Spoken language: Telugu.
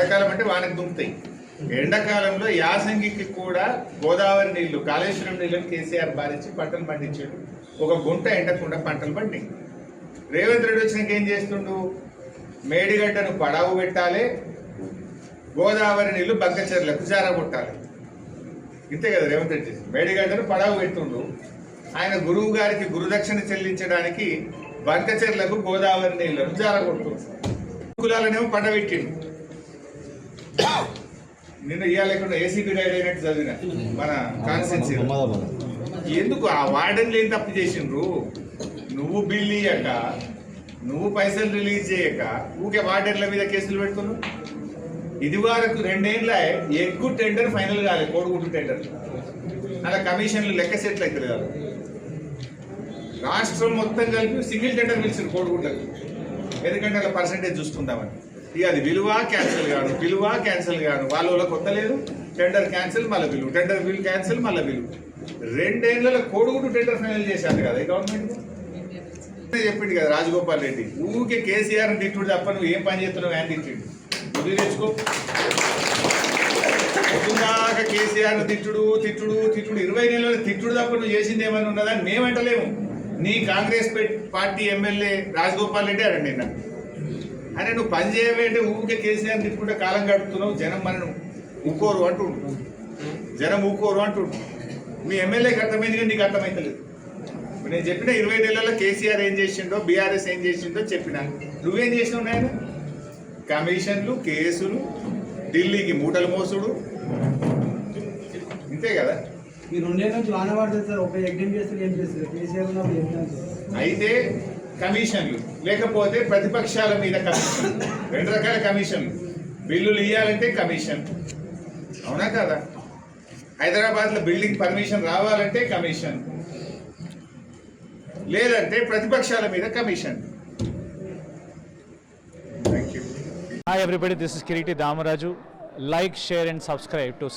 వర్షకాలం అంటే వానకు దుమ్ముతాయి ఎండాకాలంలో యాసంగికి కూడా గోదావరి నీళ్ళు కాళేశ్వరం నీళ్ళని కేసీఆర్ బారించి పంటలు పండించాడు. ఒక గుంట ఎండకుండా పంటలు పండి. రేవంత్ రెడ్డి వచ్చినాక ఏం చేస్తుండు? మేడిగడ్డను పడావు పెట్టాలి గోదావరి నీళ్ళు బగ్గచెర్లకు జారగొట్టాలి. ఇంతే కదా రేవంత్ రెడ్డి చేసింది. మేడిగడ్డను పడావు పెట్టుండు ఆయన గురువు గారికి గురుదక్షిణ చెల్లించడానికి బంకచెర్లకు గోదావరి నీళ్ళను జారగొట్టుండు కులాలనేమో పండబెట్టిండు నిన్న ఇవ్వలేకుండా ఏసీబీ రైడ్ అయినట్టు చదివిన మన కాన్స్టెన్సీ ఎందుకు ఆ వార్డెన్లు ఏం తప్పు చేసిండ్రు? నువ్వు బిల్ ఇయ్యక నువ్వు పైసలు రిలీజ్ చేయక ఊకే వార్డెన్ల మీద కేసులు పెడుతున్నావు? ఇది వరకు రెండేళ్ళ ఎగ్గు టెండర్ ఫైనల్ కాలేదు కోడిగుడ్డు టెండర్ అలా కమిషన్లు లెక్క సెట్లు అవుతుంది కాదు. రాష్ట్రం మొత్తం కలిపి సింగిల్ టెండర్ పిలిచింది కోడిగుడ్లకు. ఎందుకంటే అలా పర్సంటేజ్ చూసుకుందామని. ఇక అది విలువ క్యాన్సిల్ కాను విలువ క్యాన్సిల్ కాను వాళ్ళ వాళ్ళ కొత్త లేదు. టెండర్ క్యాన్సిల్ మళ్ళీ బిల్లు టెండర్ బిల్ క్యాన్సిల్ మళ్ళీ బిల్లు రెండేళ్ళలో కోడుగుడు టెండర్ ఫైనల్ చేశారు కదా గవర్నమెంట్ చెప్పిండు కదా రాజగోపాల్ రెడ్డి. ఊరికే కేసీఆర్ తిట్టుడు తప్ప నువ్వు ఏం పని చేస్తున్నావు అని తిట్టిండు. బుద్ధి తెచ్చుకో. పొద్దున్నాక కేసీఆర్ తిట్టుడు తిట్టుడు తిట్టుడు. ఇరవై నెలల తిట్టుడు తప్ప నువ్వు చేసింది ఏమైనా ఉన్నదని మేమంటలేము. నీ కాంగ్రెస్ పెట్- పార్టీ ఎమ్మెల్యే రాజగోపాల్ రెడ్డి అడండి నాకు అరే నువ్వు పని చేయవేంటే ఊరికే కేసీఆర్ తిట్టుకుంటే కాలం గడుపుతున్నావు జనం మనను ఊకోరు అంటుండు. జనం ఊకోరు అంటుండు. మీ ఎమ్మెల్యేకి అర్థమైంది కానీ నీకు అర్థమైతలేదు. నేను చెప్పిన ఇరవై నెలల్లో కేసీఆర్ ఏం చేసిండో బీఆర్ఎస్ ఏం చేసిండో చెప్పిన. నువ్వేం చేసినావు నాయన? కమిషన్లు కేసులు ఢిల్లీకి మూటలు మోసుడు. ఇంతే కదా? ఈ రెండేళ్ళ నుంచి సార్ ఒక యజ్ఞం చేస్తారు ఏం చేస్తారు? కేసీఆర్ అయితే కమిషన్లు. లేకపోతే ప్రతిపక్షాల మీద కమిషన్. రెండు రకాల కమిషన్లు. బిల్లులు ఇవ్వాలంటే కమిషన్. అవునా కదా? హైదరాబాద్లో బిల్డింగ్ పర్మిషన్ రావాలంటే కమిషన్. లేదంటే ప్రతిపక్షాల మీద commission. Thank you Hi everybody, this is Kiriti Damaraju. Like, share and subscribe to